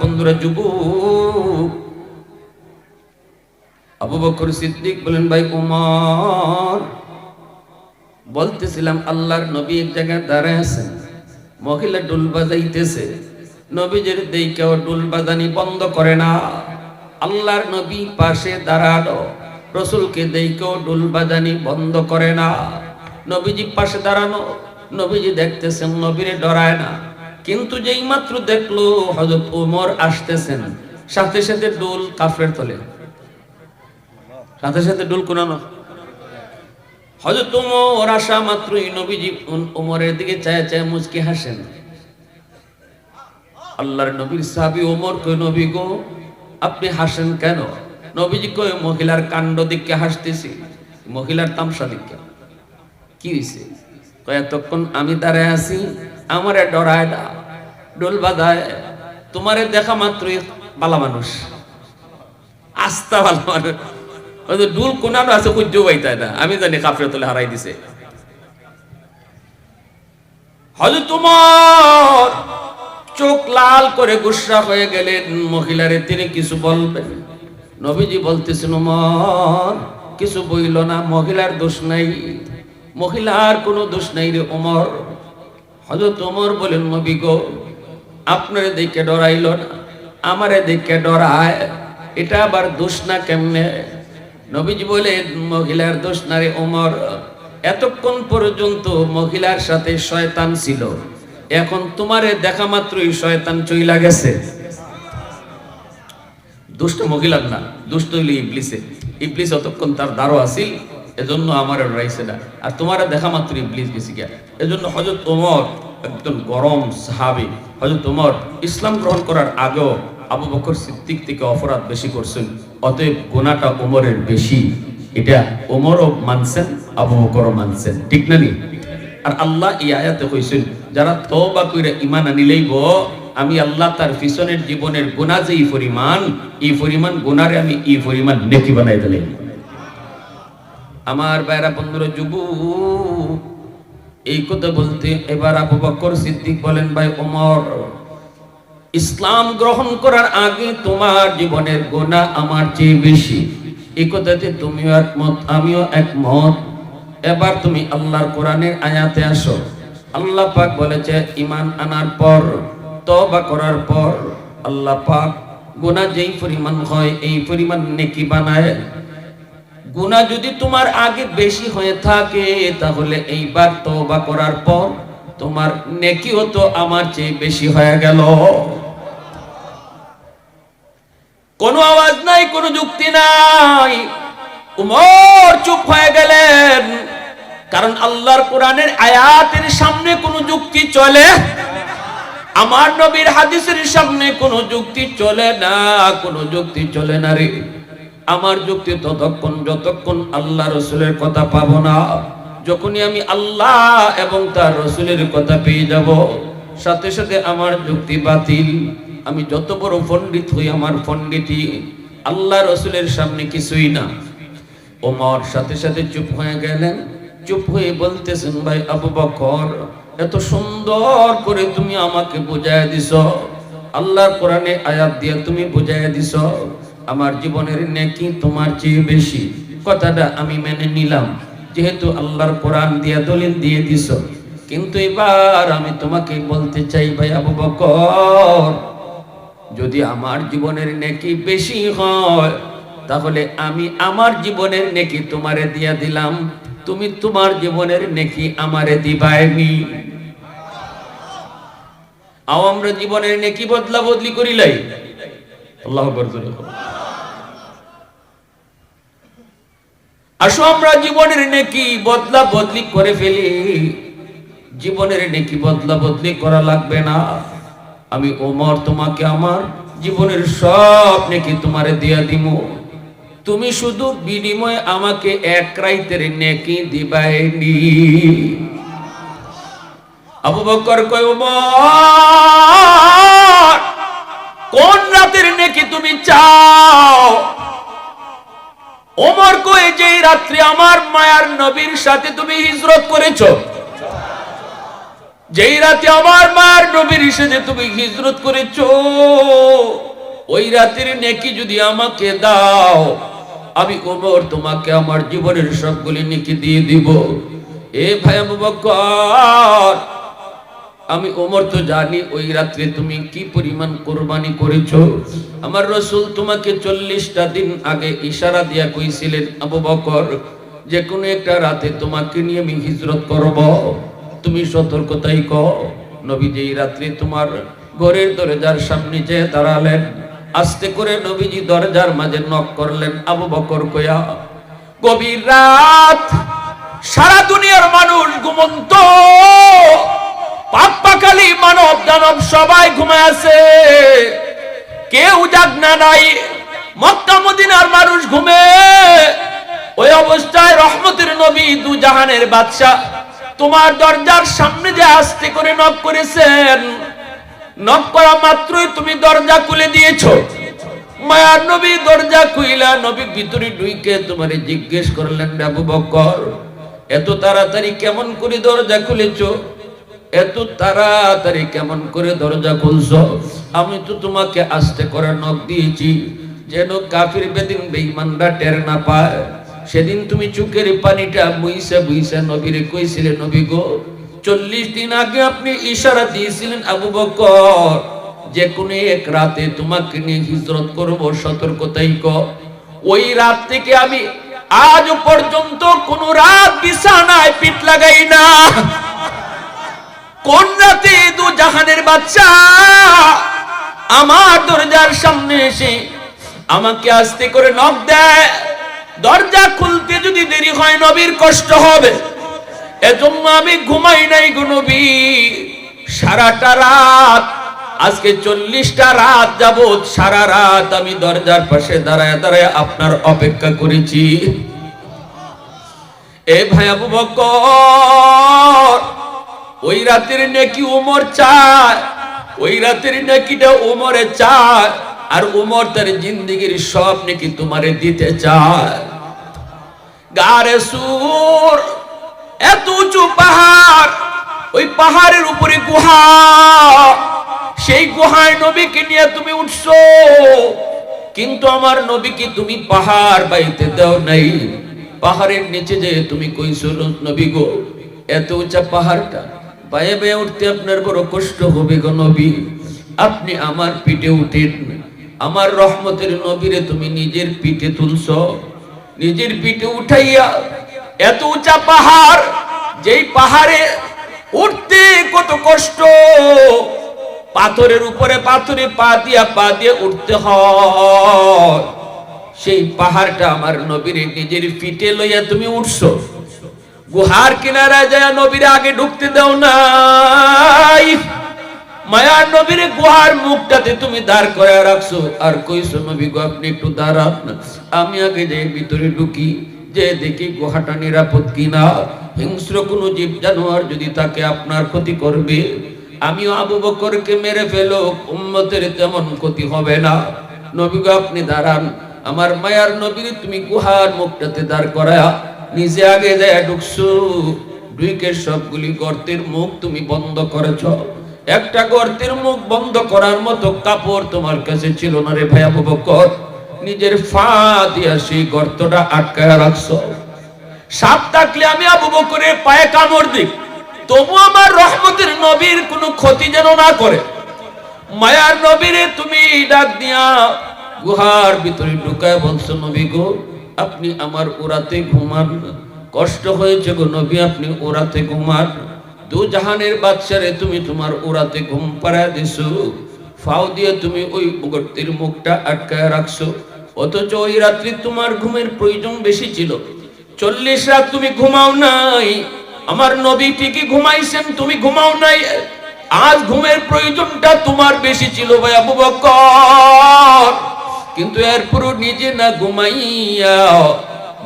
বন্ধুরা আবু বকর সিদ্দিক বলেন, ভাই উমর, বলতেছিলাম আল্লাহর নবী এক জায়গায় দাঁড়ায় আছেন। মহিলা ডুল বাজাইতেছে। নবীজের দেইকেও ডুল বাজানি বন্ধ করে না। আল্লাহর নবী পাশে দাঁড়ানো রসুলকে দেইকেও ডুল বাজানি বন্ধ করে না। নবীজি পাশে দাঁড়ানো। নবীজি দেখতেছেন নবীরে ডরায় না। কিন্তু যেই মাত্র দেখল হজরত উমর আসতেছেন, সাথে সাথে ডুল কাফের তোলে। সাথে সাথে ডুল কোনানো। হজরত উমর আসা মাত্রই নবীজি উমরের দিকে চায় চায় মুচকি হাসেন। আল্লাহর নবীর সাহাবি ওমর কই নবী গো, আপনি হাসেন কেন? নবীজি কই মহিলার কাণ্ড দিকে হাসতেছি, মহিলার তামসা দিকে কি হইছে? কয়, এতক্ষণ আমি দাঁড়ায় আছি আমারে ডরায় না, ডোল বাজায়। তোমারে দেখা মাত্রই বালা মানুষ। আস্তা ভালো মানুষ। ডুল কোনানো আছে খুঁজেও পাইতায় না। আমি জানি কাফরে তোলে হারাই দিছে। হয়তো তোমার চোখ লাল করে গুসা হয়ে গেলেন। মহিলারে তিনি কিছু বলবেন। নবীজি বলতেছেন, উমর, কিছু বইল না, মহিলার দোষ নাই। মহিলার কোনো দোষ নাই রে ওমর হজরত ওমর বলেন, নবী গো, আপনারে দেখে ডরাইল না, আমারে দেখে ডরায়, এটা আবার দোষ না কেমনে? নবীজি বলে মহিলার দোষ না রে ওমর, এতক্ষণ পর্যন্ত মহিলার সাথে শয়তান ছিল, এখন তোমারে দেখা মাত্রই শয়তান চইলা গেছে। দুষ্ট মহিলার না দুষ্ট হইলে ইবলিসে ইবলিস অতক্ষণ তার দ্বারও আসিল এজন্য আমার রাইছে না। আর তোমার দেখা মাত্র ইবলিস গেছি গিয়া। এজন্য হজরত ওমর একজন গরম সাহাবি হজরত ওমর, ইসলাম গ্রহণ করার আগেও আবু বকর সিদ্দিক থেকে অপরাধ বেশি করছেন, অতএব গোনাটা ওমরের বেশি। এটা ওমরও মানছেন, আবু বকরও মানছেন। ঠিক না নি? আর আল্লাহ এই আয়াতে কইছেন, যারা তওবা কইরা ঈমান আনিলেইব, আমি আল্লাহ তার পিছনের জীবনের গুনাহ যে এই পরিমাণ এই পরিমাণ গুনারে আমি এই পরিমাণ নেকি বানাই দিলাম। আমার বাইরা বন্ধুরা যুব এই কথা বলতে এবার আবু বকর সিদ্দিক বলেন, ভাই ওমর, ইসলাম গ্রহণ করার আগে তোমার জীবনের গোনা আমার চেয়ে বেশি। এই কথাতে তুমিও একমত, আমিও একমত। এবার তুমি আল্লাহর কোরআনের আয়াতে আসো। আল্লাহ পাক বলেছে ইমান আনার পর তবা করার পর আল্লাহ পাক গোনা যেই পরিমাণ হয়, এই পরিমাণ নেকি বানায়। গুনাহ যদি তোমার আগে বেশি হয়ে থাকে, তাহলে এইবার তওবা করার পর তোমার নেকিও তো আমার চেয়ে বেশি হয়ে গেল। কোনো আওয়াজ নাই, কোনো যুক্তি নাই। উমর চুপ হয়ে গেলেন। কারণ আল্লাহর কোরআনের আয়াতের সামনে কোনো যুক্তি চলে আমার নবীর হাদিসের সামনে কোনো যুক্তি চলে না, কোনো যুক্তি চলে না রে। আমার যুক্তি ততক্ষণ যতক্ষণ আল্লাহ রসুলের কথা পাবো না, যখনই আমি আল্লাহ এবং তার রসুলের কথা পেয়ে যাব, সাথে সাথে আমার যুক্তি বাতিল। আমি যত বড় পণ্ডিত হই আমার পণ্ডিতি আল্লাহ রসুলের সামনে কিছুই না। ওমর সাথে সাথে চুপ হয়ে গেলেন। চুপ হয়ে বলতেছেন, ভাই আবু বকর, এত সুন্দর করে তুমি আমাকে বুঝায় দিছ। আল্লাহর কোরআনে আয়াত দিয়ে তুমি বুঝায় দিছ। আমার জীবনের নেকি তোমার চেয়ে বেশি। কথাটা আমি মেনে নিলাম। যেহেতু আল্লাহর কোরআন দিয়া দলিল দিয়ে দিছ। কিন্তু এবার আমি তোমাকে বলতে চাই, ভাই আবু বকর, যদি আমার জীবনের নেকি বেশি হয়, তাহলে আমি আমার জীবনের নেকি তোমারে দিয়া দিলাম। তুমি তোমার জীবনের নেকি আমারে দিবাইনি। আও আমরা জীবনের নেকি বদলা বদলি করিলাই। আল্লাহ আকবার জোরে বলো। আসো আমরা জীবনের নেকি বদলা বদলি করে ফেলি। জীবনের নেকি বদলা বদলি করা লাগবে না। আমি ওমর, তোমাকে আমার জীবনের সব নেকি তোমারে দিয়া দিব তুমি শুধু বিনিময়ে আমাকে এক রাইতের নেকি দিবাইনি। আবু বকর কয়, ওমর, কোন রাতের নেকি তুমি চাও? ওমর কয়ে যে রাত্রি আমার মায়ার নবীর সাথে তুমি হিজরত করেছ, যেই রাতে আমার মার নবীর সাথে তুমি হিজরত করেছ, ওই রাতের নেকি যদি আমাকে দাও, আমি ওমর তোমাকে আমার জীবনের সবগুলি নেকি দিয়ে দিব। এ ভাই বকর আমি ওমর তো জানি ওই রাত্রে তুমি কি পরিমাণ কোরবানি করেছ। আমার রসুল তোমাকে চল্লিশটা দিন আগে ইশারা দিয়া কইছিলেন, আবু বকর যে কোনো একটা রাতে তোমাকে নিয়ে আমি হিজরত করব। তুমি সতর্কতাই ক নবীজি এই রাত্রে তোমার ঘরের দরজার সামনে যে দাঁড়ালেন, আস্তে করে নবীজি দরজার মাঝে নক করলেন, আবু বকর কয়া, গভীর রাত, সারা দুনিয়ার মানুষ ঘুমন্ত। দানব সবাই ঘুমায় আছে। কেউ জাগনা নাই, মক্কা মদিনার মানুষ ঘুমে। ওই অবস্থায় রহমতের নবী দু জাহানের বাদশাহ তোমার দরজার সামনে যে আস্তে করে নক করেছেন নক করা মাত্রই তুমি দরজা খুলে দিয়েছ। মায়ার নবী দরজা খুইলা, নবী ভিতরে ঢুইকে তোমারে জিজ্ঞেস করলেন আবু বকর এত তাড়াতাড়ি কেমন করে দরজা খুলেছো? এত তাড়াতাড়ি কেমন করে দরজা খুলছো? আমি তো তোমাকে আস্তে করে নখ দিয়েছি। যেন কাফির বেদিন বেঈমানরা টের না পায়। সেদিন তুমি চুকের পানিটা বুইসা বুইসা নবীরে কইছিলে, নবী গো, চল্লিশ দিন আগে আপনি ইশারা দিয়েছিলেন আবু বকর, যে কোনো এক রাতে তোমাকে নিয়ে হিজরত করব, সতর্কতাই ক। ওই রাত থেকে আমি আজ পর্যন্ত কোন রাত বিছানায় পিঠ লাগাই না। কোন রাতে দু জাহানের বাচ্চা আমার দরজার সামনে এসে আমাকে আস্তে করে নখ দেয়। দরজা খুলতে যদি দেরি হয়, নবীর কষ্ট হবে। এজন্য আমি ঘুমাই নাই গো সারাটা রাত, আজকে চল্লিশটা রাত যাবৎ সারা রাত আমি দরজার পাশে দাঁড়ায় দাঁড়ায় আপনার অপেক্ষা করেছি। এ ভাই আবু বকর ওই রাতের নাকি উমর চায়, ওই রাতের নাকিটা উমরে চায়, আর উমর তার জিন্দগির সব নাকি তোমারে দিতে চায়। গারে সুর, এত উঁচু পাহাড়, ওই পাহাড়ের উপরে গুহা, সেই গুহায় নবীকে নিয়ে তুমি উঠছো, কিন্তু আমার নবীকে তুমি পাহাড় বাইতে দাও নাই। পাহাড়ের নিচে যে তুমি কইছো, নবী গো, এত উঁচা পাহাড়টা পায়ে বেয়ে উঠতে আপনার বড় কষ্ট হবে গো নবী। আপনি আমার পিঠে উঠেন। আমার রহমতের নবীরে তুমি নিজের পিঠে তুলছ। নিজের পিঠে উঠাইয়া এত উঁচা পাহাড়, যেই পাহাড়ে উঠতে কত কষ্ট, পাথরের উপরে পাথরে পা দিয়া পা দিয়ে উঠতে হয়। সেই পাহাড়টা আমার নবীর নিজের পিঠে লইয়া তুমি উঠছো। গুহার কিনারায় যায় নবীর আগে ঢুকতে দাও নাই। মায়ার নবীর গুহার মুখটাতে তুমি দাঁড় করে রাখছো। আর কইছো, নবী গো, আপনি একটু দাঁড়ান আমি আগে যাই ভিতরে ঢুকি, যে দেখি গুহাটা নিরাপদ কিনা। হিংস্র কোনো জীব জানোয়ার যদি তাকে আপনার ক্ষতি করবে, আমিও আবু বকরকে মেরে ফেলো। উম্মতের তেমন ক্ষতি হবে না। নবী গো, আপনি দাঁড়ান। আমার মায়ার নবীর তুমি গুহার মুখটাতে দাঁড় করায়া নিজে আগে যায় ঢুকছো। ঢুকে সবগুলি গর্তের মুখ তুমি বন্ধ করেছ। একটা গর্তের মুখ বন্ধ করার মতো কাপড় তোমার কাছে ছিল না রে ভাই আবু বকর। নিজের ফা দিয়া সেই গর্তটা আটকায় রাখছো। সাপ থাকলে আমি আবু বকরের পায়ে কামড় দিই। তবু আমার রহমতের নবীর কোনো ক্ষতি যেন না করে। মায়ার নবীরে তুমি ডাক দিয়া গুহার ভিতরে ঢুকায় বলছো, নবী গো আপনি আমার ওরাতে ঘুমান। কষ্ট হয়েছে গো নবী, আপনি ওরাতে ঘুমান। দু জাহানের বাচ্চারে তুমি তোমার ওরাতে ঘুম পাড়া দিছো। ফাও দিয়ে তুমি ওই গর্তের মুখটা আটকায় রাখছো। অথচ ওই রাত্রি তোমার ঘুমের প্রয়োজন বেশি ছিল। চল্লিশ রাত তুমি ঘুমাও নাই। আমার নবী ঠিকই ঘুমাইছেন, তুমি ঘুমাও নাই। আজ ঘুমের প্রয়োজনটা তোমার বেশি ছিল ভাই আবু বকর কিন্তু এরপরও নিজে না ঘুমাইয়া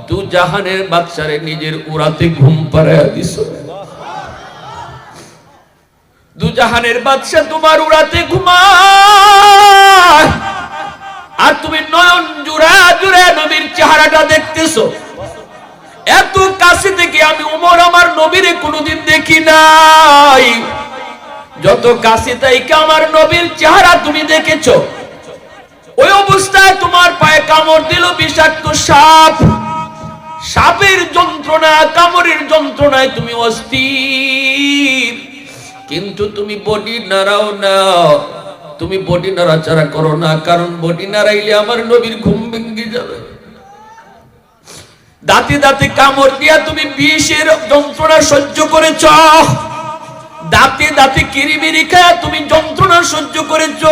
দু জাহানের বাচ্চারে নিজের উড়াতে ঘুম পাড়াইয়া দিছ দু জাহানের বাচ্চা তোমার উড়াতে ঘুমায়। আর তুমি নয়ন জুড়া জুড়ে নবীর চেহারাটা দেখতেছো। এত কাছে থেকে আমি উমর আমার নবীরে কোনোদিন দেখি নাই। যত কাছে তাইকে আমার নবীর চেহারা তুমি দেখেছ। ওই অবস্থায় তোমার পায়ে কামড় দিল বিষাক্ত সাপ। সাপের যন্ত্রণা কামড়ের যন্ত্রণায় তুমি অস্থির। কিন্তু তুমি বডি নাড়াও না। তুমি বডি নাড়াচাড়া করো না, কারণ বডি নাড়াইলে আমার নবীর ঘুম ভেঙে যাবে। দাঁতে দাঁতে কামড় দিয়া তুমি বিষের যন্ত্রণা সহ্য করেছ। দাঁতে দাঁতে কিরিমিরি খায় তুমি যন্ত্রণা সহ্য করেছ।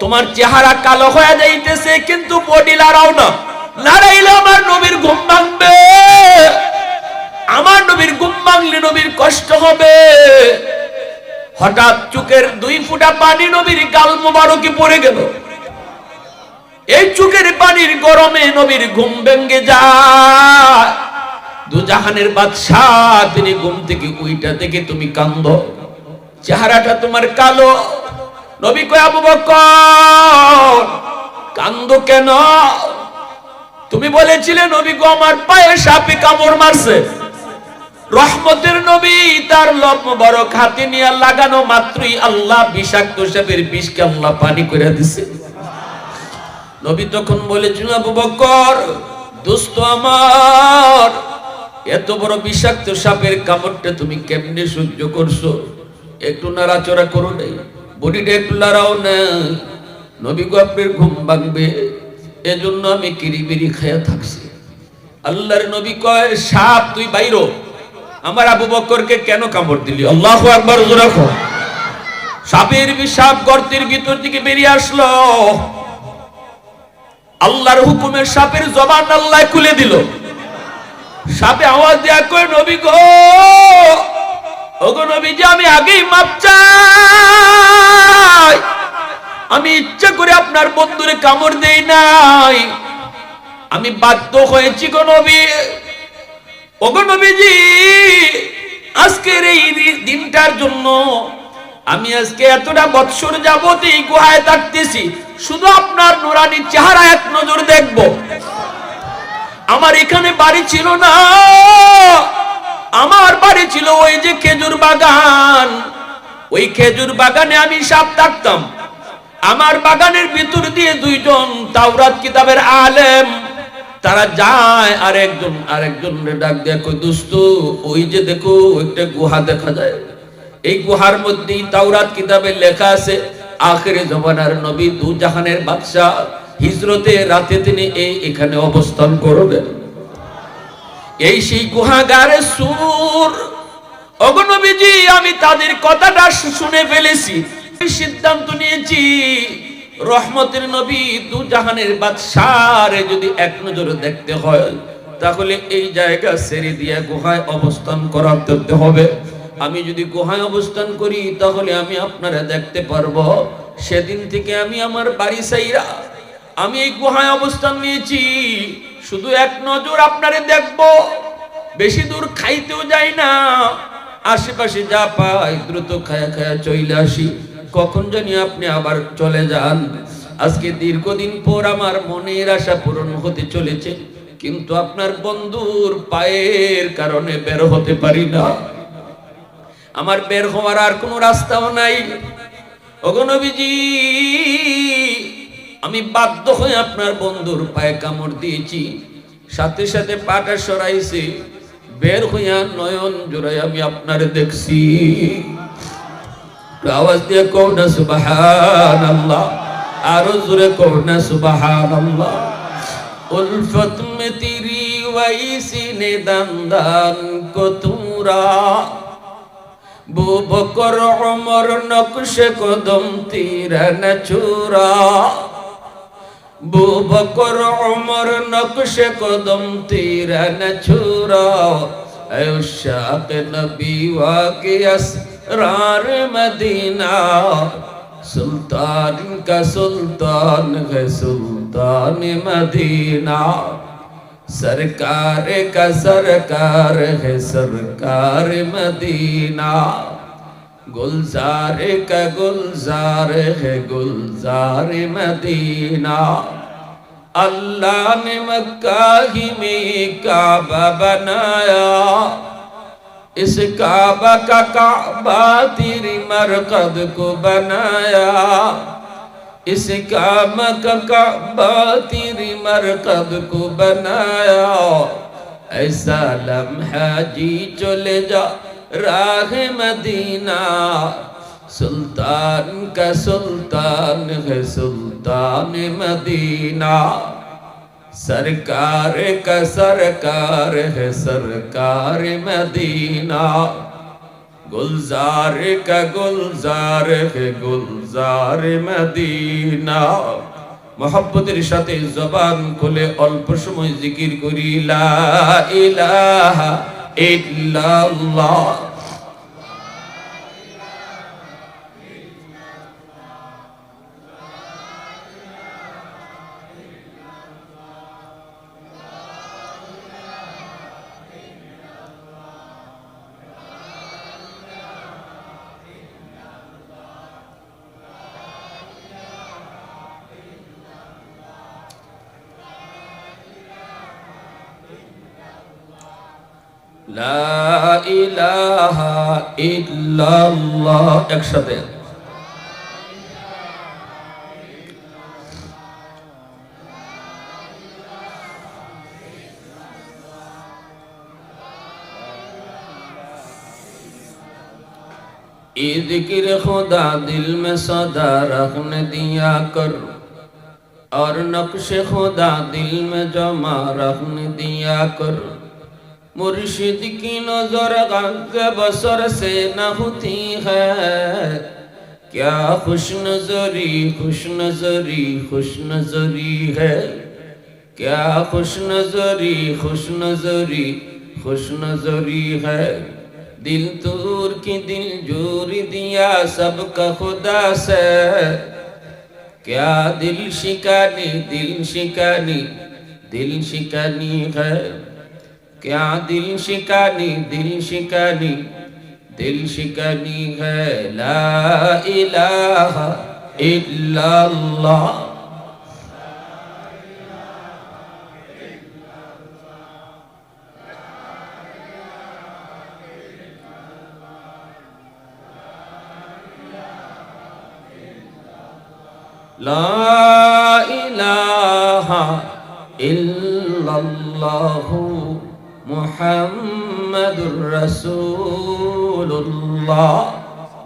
তোমার চেহারা কালো হয়ে যাইতেছে, কিন্তু বডি লাড়াও না। লাড়াইলে আমার নবীর ঘুম ভাঙবে। আমার নবীর ঘুম ভাঙলে নবীর কষ্ট হবে। হঠাৎ চুকের দুই ফুটা পানি নবীর গাল মোবারকে পড়ে গেল। এই চুকের পানির গরমে নবীর ঘুম ভেঙ্গে যায়। দুজাহানের বাদশাহ, তিনি ঘুম থেকে উইটা থেকে তুমি কান্দ। চেহারাটা তোমার কালো। নবী কয়, আবু বকর, কান্দ কেন? তুমি বলেছিলে নবী গো আমার পায়ে সাপে কামড় মারছে। রহমতের নবী তার লব মোবারক হাতে নিয়ে লাগানো মাত্রই আল্লাহ বিষাক্ত সাপের বিষকে আল্লাহ পানি করে দিছে। নবী তখন বলেছিল, আবু বকর, দোস্ত আমার, এত বড় বিষাক্ত সাপের কামড়টা তুমি কেমনে সহ্য করছ? একটু নাড়াচড়া করো নাই? বডিটা একটু লড়াও না নবী গো আপনার ঘুম ভাঙবে, এজন্য আমি কিরিবিরি খেয়ে থাকছি। আল্লাহর নবী কয়, সাপ, তুই বাইরো আমার আবু বকরকে কেন কামড় দিলি? আল্লাহু আকবার রাখো। সাপের সাপ গর্তের ভিতর থেকে বেরিয়ে আসলো। আল্লাহর হুকুমের সাপের জবান আল্লাহ খুলে দিল। সাপে আওয়াজ দেয়া কই নবী গো ওগো আমি আগেই মাপ চাই। আমি ইচ্ছা করে আপনার বন্ধুরে কামড় দেই নাই। আমি বাধ্য হয়েছি গো নবী। ওগো নবীজি, আজকের এই দিনটার জন্য আমি আজকে এতটা বৎসর যাবত এই গুহায় থাকতেছি। শুধু আপনার নুরানি চেহারা এক নজর দেখব। আমার এখানে বাড়ি ছিল না। আমার বাড়ি ছিল ওই যে খেজুর বাগান। ওই খেজুর বাগানে আমি সাপ থাকতাম আমার বাগানের ভিতর দিয়ে দুইজন তাওরাত কিতাবের আলেম, তারা যায় আর একজন আর একজন ডাক দেখো দুস্ত, ওই যে দেখো, একটা গুহা দেখা যায়। এই গুহার মধ্যেই তাওরাত কিতাবে লেখা আছে, আখেরে জমানার নবী দু জাহানের বাদশাহ হিজরতে রাতে তিনি এই এখানে অবস্থান করবেন। এই সেই গুহাগারে সুর। অগনবীজি আমি তাদের কথাটা শুনে ফেলেছি। সিদ্ধান্ত নিয়েছি, রহমতের নবী দু জাহানের বাদশারে যদি এক নজরে দেখতে হয়, তাহলে এই জায়গা ছেড়ে দিয়ে গুহায় অবস্থান করাতে হবে। আমি যদি গুহায় অবস্থান করি, তাহলে আমি আপনারা দেখতে পারব, সেদিন থেকে আমি আমার বাড়ি সাইরা আমি এই গুহায় অবস্থান নিয়েছি। শুধু এক নজর আপনারে দেখব। বেশি দূর খাইতেও যাই না। আশেপাশে যা পাই দ্রুত খায়া খায়া চলে আসি। কখন জানি আপনি আবার চলে যান। আজকে দীর্ঘদিন পর আমার মনের আশা পূরণ হতে চলেছে। কিন্তু আপনার বন্ধুর পায়ের কারণে বের হতে পারি না। আমার বের হওয়ার আর কোনো রাস্তাও নাই। অগনবীজি আমি বাধ্য হয়ে আপনার বন্ধুর পায়ে কামড় দিয়েছি। সাথে সাথে পাটা সরাইছি। বের হইয়া নয়ন জোড়াই আমি আপনার দেখছি। আওয়াজ দিয়ে কও না সুবাহান আল্লাহ আরও জোরে কও না সুবাহান আল্লাহ উলফত মে তিরি ওয়াইসি নে দান্দান কো তুরা বু বকর নকশে কদম তীরা না চূড়া। বু বকর ওমর নকশে কদম তীরা না চূড়া শাক নবী ওয়াকে আসরার মদিনা সুলতান का सुल्तान है सुल्तान मदीना सरकार का सरकार है सरकार मदीना गुलजार का गुलजार है गुलजार मदीना। अल्लाह ने मक्का ही में काबा बनाया। इस काबा का काबा तेरी मरकद को बनाया। इस काम का काबा तेरी मरकब को बनाया। ऐसा लम्हा जी चले जा راہ مدینہ سلطان کا سلطان ہے سلطان مدینہ سرکار کا سرکار ہے سرکار مدینہ گلزار کا گلزار ہے گلزار مدینہ محبتের সাথে জবান খুলে অল্প সময় জিকির করি লা ইলাহা ইল্লাল্লাহ। الہ الا اللہ ایک شبے ذکر خدا دل میں صدا رکھنے دیا کر، اور نقش خدا دل میں جمع رکھنے دیا کر۔ मुर्शिद की नजर गग बसर से न होती है क्या खुश नजरी खुश नजरी खुश नजरी है क्या खुश नजरी खुश नजरी खुश नजरी है दिल तूर की दिल जोरी दिया सबका खुदा से क्या दिल शिकानी दिल शिकानी दिल शिकानी है क्या दिल शिकानी दिल शिकानी दिल शिकानी है ला इलाहा इल्लल्लाह لا إله إلا الله মুহাম্মাদুর রাসূলুল্লাহ।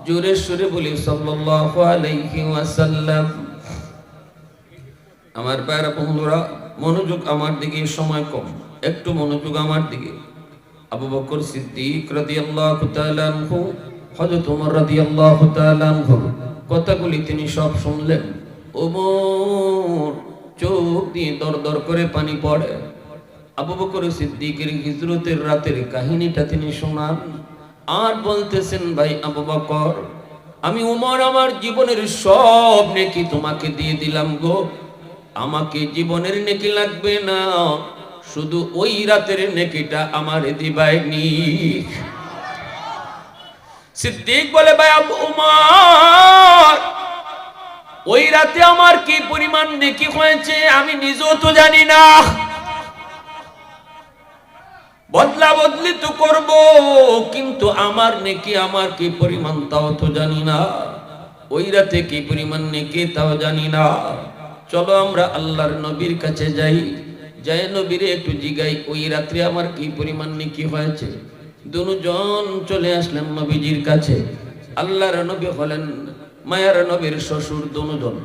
জোরে সুরে বলি, সাল্লাল্লাহু আলাইহি ওয়াসাল্লাম। আমার প্যারা বন্ধুরা, মনোযোগ আমার দিকে, সময় কম। একটু মনোযোগ আমার দিকে। আবু বকর সিদ্দিক রাদিয়াল্লাহু তাআলা আনহু, হযরত ওমর রাদিয়াল্লাহু তাআলা আনহু, কথাগুলি তিনি সব শুনলেন। ওমর চোখ দিয়ে দর দর করে পানি পড়ে। আবু বকর সিদ্দিকের হিজরতের রাতের কাহিনীটা তিনি শোনান। আর বলতেছেন, ভাই আবু বকর, আমি উমর আমার জীবনের সব নেকি তোমাকে দিয়ে দিলাম গো। আমাকে জীবনের নেকি লাগবে না, শুধু ওই রাতের নেকিটা আমার দিবাইনি সিদ্দিক বলে, ভাই আবু উমর, ওই রাতে আমার কি পরিমাণ নেকি হয়েছে আমি নিজেও তো জানি না। বদলা বদলি তো করব, কিন্তু আমার নেকি আমার কি পরিমাণ তাও তো জানি না। ওই রাতে কি পরিমাণ নেকি তাও জানি না। চলো আমরা আল্লাহর নবীর কাছে যাই। যাই নবীরে একটু জিগাই, ওই রাত্রে আমার কি পরিমাণ নেকি হয়েছে। দুজন চলে আসলেন নবীজির কাছে। আল্লাহর নবী হলেন মায়ার নবীর শ্বশুর দুজন,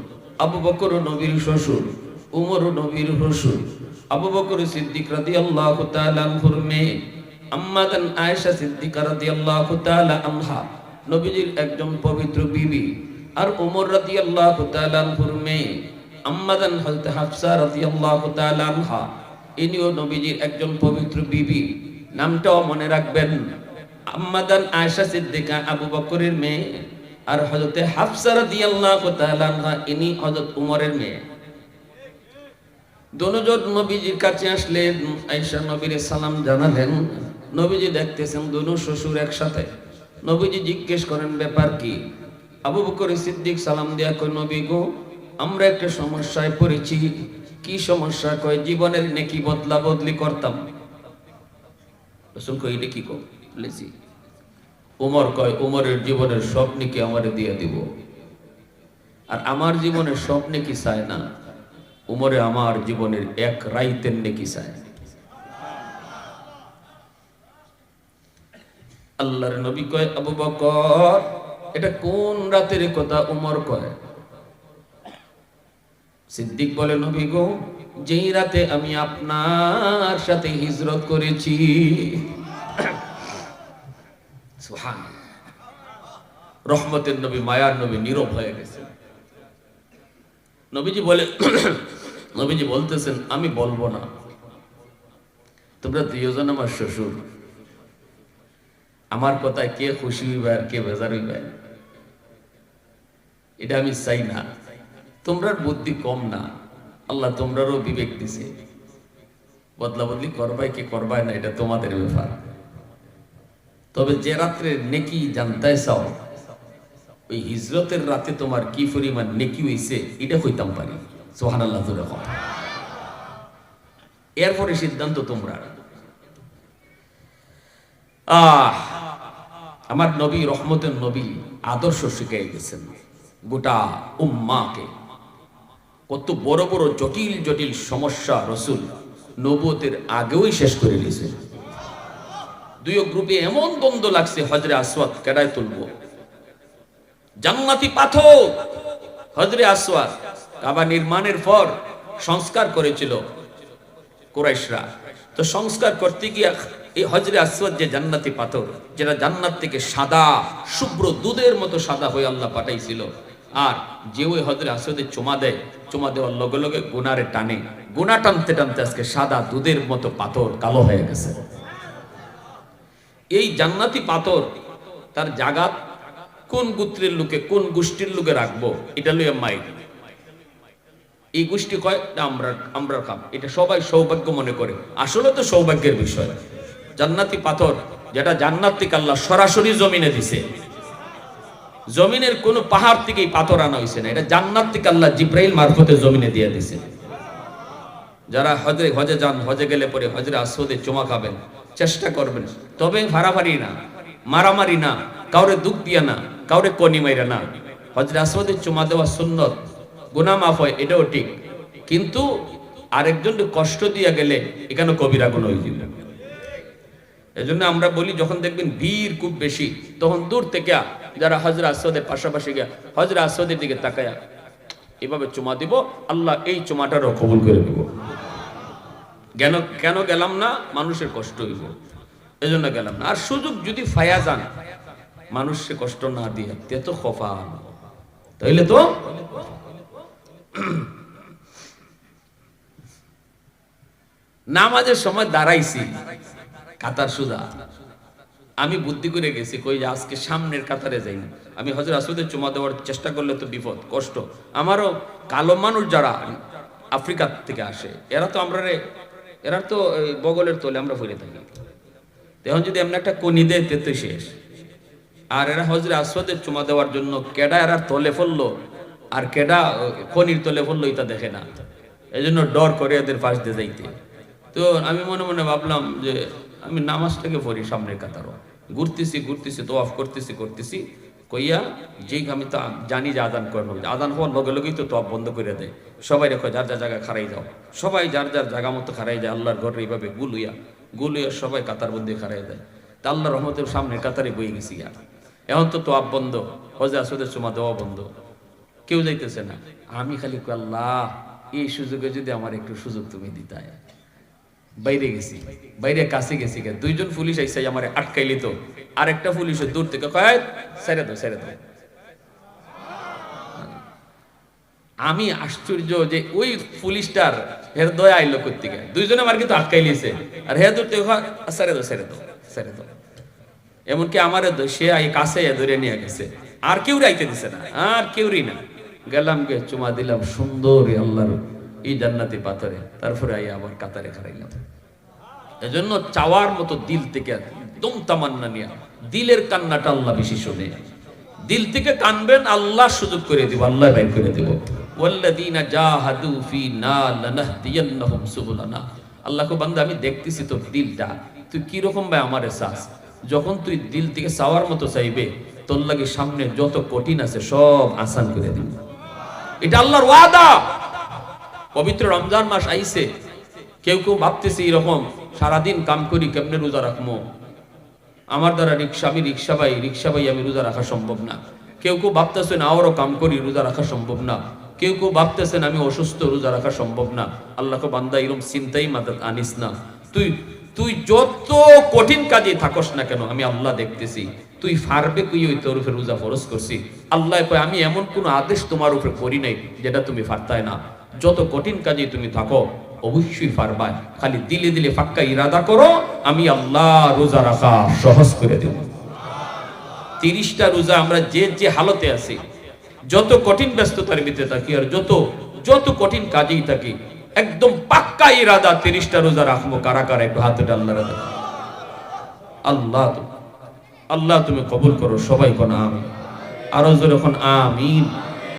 আবু বকর নবীর শ্বশুর। উমর নবীর শ্বশুর আবু বকর সিদ্দিক রাদিয়াল্লাহু তাআলা আনহুর মেয়ে, আম্মাদান আয়েশা সিদ্দিকা রাদিয়াল্লাহু তাআলা আনহা, নবীজির একজন পবিত্র বিবি। আর ওমর রাদিয়াল্লাহু তাআলা আনহুর মেয়ে, আম্মাদান হযরত হাফসা রাদিয়াল্লাহু তাআলা আনহা, ইনিও নবীজির একজন পবিত্র বিবি। নামটাও মনে রাখবেন, আম্মাদান আয়েশা সিদ্দিকা আবু বকরের মেয়ে। আর হযরতে হাফসা রাদিয়াল্লাহু তাআলা আনহা, ইনি হযরত উমরের মেয়ে। দনুজন নবীজির কাছে আসলেন, আয়েশা নবীর সালাম জানালেন। নবীজি দেখতেছেন দনু শ্বশুর একসাথে। নবীজি জিজ্ঞেস করেন, ব্যাপার কি? আবু বকর সিদ্দিক সালাম দেয়া কই নবী গো, আমরা একটা সমস্যায় পড়েছি। কি সমস্যা? কয়, জীবনের নেকি বদলা বদলি করতাম। রসুল কই কি কো বলেছি উমর কয়, উমরের জীবনের সব নিকে আমারে দিয়ে দিব? আর আমার জীবনের সব নেকি চায় না? উমরে আমার জীবনের এক রাইতের নেকি চায় আল্লাহর নবী কয়, আবু বকর, এটা কোন রাতের কথা উমর কয়? সিদ্দিক বলে, নবী গো, যেই রাতে আমি আপনার সাথে হিজরত করেছি। রহমতের নবী, মায়ার নবী নীরব হয়ে গেছে। নবীজি বলে নবীজি বলতেছেন, আমি বলব না। তোমরা দুইজন আমার শ্বশুর। আমার কথায় কে খুশি হইবে আর কে বেজার হইবে? এটা আমি চাই না। তোমরার বুদ্ধি কম না। আল্লাহ তোমরারও বিবেক দিছে। বদলা বদলি করবাই কি করবাই না, এটা তোমাদের ব্যাপার। তবে যে রাত্রে নেকি জানতে চাও, ওই হিজরতের রাতে তোমার কি পরিমাণ নেকি হইছে, এটা হইতাম পারি। সোহান আল্লাহ এরপরে সিদ্ধান্ত তোমরা। আহ, আমার নবী, রহমতের নবী আদর্শ শিখে গেছেন গোটা উম্মাকে। কত বড় বড় জটিল জটিল সমস্যা রসুল নবতের আগেই শেষ করে দিয়েছে। দুই গ্রুপে এমন দ্বন্দ্ব লাগছে হজরে আসওয়াদ কেডায় তুলবো। জান্নাতি পাথর! হজরে আসওয়াদ কাবা নির্মাণের পর সংস্কার করেছিল কুরাইশরা। তো সংস্কার করতে গিয়া এই হজরে আসওয়াদ যে জান্নাতি পাথর, যেটা জান্নাত থেকে সাদা, শুভ্র দুধের মতো সাদা হয়ে আল্লাহ পাঠাইছিল, আর যে ওই হজরে আসওয়াদের চুমা দেয়, চুমা দেওয়ার লগে লগে গুনারে টানে। গুনা টানতে টানতে আজকে সাদা দুধের মতো পাথর কালো হয়ে গেছে। এই জান্নাতি পাথর তার জাগাত কোন গোত্রের লোকে, কোন গোষ্ঠীর লোকে রাখব, এটা লইয়া মাইক এই গোষ্ঠী কয়? না আমরা আমরা খাম এটা সবাই সৌভাগ্য মনে করে। আসলে তো সৌভাগ্যের বিষয়। জান্নাতি পাথর যেটা জান্নাত থেকে আল্লাহ সরাসরি জমিনে দিছে। জমিনের কোন পাহাড় থেকে পাথর আনা হয়েছে না। এটা জান্নাত থেকে আল্লাহ জিব্রাইল মারফতে জমিনে দিয়ে দিছে। যারা হজে হজে যান, হজে গেলে পরে হজরে আসদে চুমা খাবেন, চেষ্টা করবেন। তবে ভাড়াভাড়ি না, মারামারি না, কাউরে দুঃখ দিয়া না, কাউরে কনি মাইরা না। হজরে আসদে চুমা দেওয়া সুন্নত। গুনা মাফ হয়, এটাও ঠিক। কিন্তু আরেকজনকে কষ্ট দিয়া গেলে, এখানে কবিরা গুণ হয়ে যাবে। এজন্য আমরা বলি, যখন দেখবেন ভিড় খুব বেশি, তখন দূর থেকে যারা হজরা আসদের পাশাপাশি গিয়া হজরা আসদের দিকে তাকায়া, এভাবে চুমা দিব, আল্লাহ এই চুমাটারও কবুল করে দিব কেন কেন গেলাম না? মানুষের কষ্ট হইব। এজন্য গেলাম না। আর সুযোগ যদি ফায়া যান মানুষকে কষ্ট না দিয়ে, তে তো খফা তাইলে তো নামাজের সময় দাঁড়াইছি, কাতার সুদা আমি বুদ্ধি করে গেছি, কই যে আজকে সামনের কাতারে যাই না। আমি হজর আসুদের চুমা দেওয়ার চেষ্টা করলে তো বিপদ, কষ্ট। আমারও কালো মানুষ যারা আফ্রিকা থেকে আসে, এরা তো আমরা রে, এরা তো বগলের তোলে আমরা ফিরে থাকি। এখন যদি এমন একটা কনি দেয় তে শেষ। আর এরা হজরে আসুদের চুমা দেওয়ার জন্য কেডা এরা তলে ফেলল আর কেডা, খনির তলে ফেলল এটা দেখে না। এই জন্য ডর করে এদের পাশ দিয়ে যাইতে। তো আমি মনে মনে ভাবলাম যে, আমি নামাজটাকে পড়ি সামনের কাতারও। ঘুরতেছি ঘুরতেছি তো অফ করতেছি করতেছি। কইয়া যেই আমি তো জানি যে আদান করব। আদান হওয়ার লগে লগেই তো তপ বন্ধ করে দেয়। সবাই রেখো যার যার জায়গায় খারাই যাও। সবাই যার যার জায়গা মতো খারাই যায়, আল্লাহর ঘরে এইভাবে গুলুইয়া গুলুইয়া সবাই কাতার বন্দি খারাই দেয়। তা আল্লাহ রহমতের সামনের কাতারে বই গেছি আর এখন তো তো বন্ধ, হজে আসদের চুমা দেওয়া বন্ধ। কেউ যাইতেছে না। আমি খালি আল্লাহ, এই সুযোগে যদি আমার একটু সুযোগ তুমি দিতায় বাইরে গেছি, বাইরে কাছে গেছি দুইজন পুলিশ আইসাই আমার আটকাইলি তো। আরেকটা পুলিশ দূর থেকে কয় দাও সেরে দাও। আমি আশ্চর্য যে ওই পুলিশটার হের দয়া আইলো করতে দুইজনে আমার কিন্তু আটকাই লিয়েছে আর হে দূর থেকে সেরে দাও সেরে দাও সেরে দাও। এমনকি আমার সে কাছে ধরে নিয়ে গেছে। আর কেউ রাইতে দিছে না, আর কেউরই না। গেলাম গে, চুমা দিলাম, সুন্দর আল্লাহর এই জান্নাতি পাথরে। তারপরে আই আবার কাতারে খারাইলাম এজন্য চাওয়ার মতো দিল থেকে একদম তামান্না নিয়ে, দিলের কান্নাটা আল্লাহ বেশি শোনে। দিল থেকে কানবেন, আল্লাহ সুযোগ করে দিব, আল্লাহ বের করে দিব। ওয়াল্লাযীনা জাহাদু ফিনা লানাহদিয়ান্নাহুম সুবুলানা। আল্লাহকে বান্দা, আমি দেখতেছি তোর দিলটা। তুই কি রকম ভাই আমারে চাস? যখন তুই দিল থেকে চাওয়ার মতো চাইবে, তোর লাগে সামনে যত কঠিন আছে সব আসান করে দিব। এটা আল্লাহর ওয়াদা। পবিত্র রমজান মাস আইছে। কেউ কেউ ভাবতেছে এরকম, সারাদিন কাম করি কেমনে রোজা রাখব আমার দ্বারা রিক্সা, আমি রিক্সা পাই রিক্সা পাই আমি রোজা রাখা সম্ভব না। কেউ কেউ ভাবতেছেন আরও কাম করি, রোজা রাখা সম্ভব না। কেউ কেউ ভাবতেছেন আমি অসুস্থ, রোজা রাখা সম্ভব না। আল্লাহকে বান্দা এরকম চিন্তাই মাথায় আনিস না। তুই তুই যত কঠিন কাজে থাকস না কেন, আমি আল্লাহ দেখতেছি। তুই ফারবে কুই ওই তোর উপরে রোজা ফরজ করছি। আল্লাহ কয়, আমি এমন কোন আদেশ তোমার উপরে করি নাই যেটা তুমি ফারতায় না। যত কঠিন কাজে তুমি থাকো, অবশ্যই পারবা খালি দিলে দিলে ফাক্কা ইরাদা করো, আমি আল্লাহ রোজা রাখা সহজ করে দেব। তিরিশটা রোজা আমরা যে যে হালতে আছি, যত কঠিন ব্যস্ততার ভিতরে থাকি আর যত যত কঠিন কাজেই থাকি, একদম পাক্কা ইরাদা তিরিশটা রোজা রাখব। কারা কারা একটু হাতে আল্লাহ রাখা আল্লাহ তো- আল্লাহ তুমি কবুল করো সবাই কোন আমি আরও যখন আমিন।